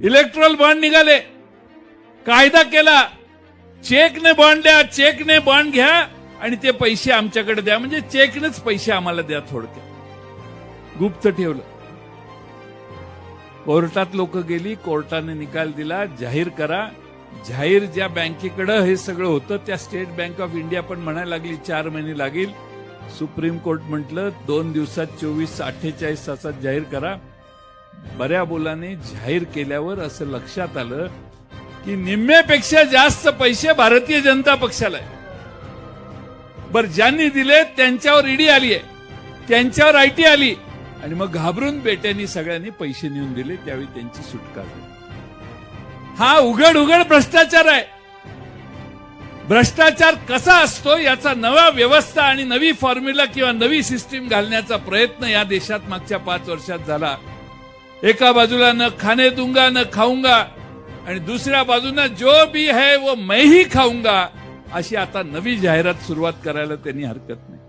Electral bond निघाले. कायदा केला. चेकने बॉन्ड द्या चेकने बॉन्ड घ्या आणि ते पैसे आमच्याकडे द्या. म्हणजे चेकनेच पैसे आम्हाला द्या थोडक्यात. गुप्त ठेवलं. कोर्टात लोक गेली कोर्टाने निकाल दिला जाहीर करा. जाहीर ज्या बँकेकडं हे सगळं होतं त्या स्टेट बँक ऑफ इंडिया पण म्हणायला लागली चार महिने लागेल. सुप्रीम कोर्ट म्हटलं दोन दिवसात चोवीस अठ्ठेचाळीस तासात जाहीर करा. बऱ्या बोलाने जाहीर केल्यावर असं लक्षात आलं की निम्म्यापेक्षा जास्त पैसे भारतीय जनता पक्षाला बर ज्यांनी दिले त्यांच्यावर ईडी आली आहे त्यांच्यावर आयटी आली. आणि मग घाबरून बेट्यांनी सगळ्यांनी पैसे नेऊन दिले त्यावेळी त्यांची सुटका झाली. हा उघड उघड भ्रष्टाचार आहे. भ्रष्टाचार कसा असतो याचा नवा व्यवस्था आणि नवी फॉर्म्युला किंवा नवी सिस्टीम घालण्याचा प्रयत्न या देशात मागच्या पाच वर्षात झाला. एका बाजूला न खाने दूंगा न खाऊंगा आणि दुसऱ्या बाजूनं जो बी है वो मैं ही खाऊंगा अशी आता नवी जाहिरात सुरुवात करायला त्यांनी हरकत नाही.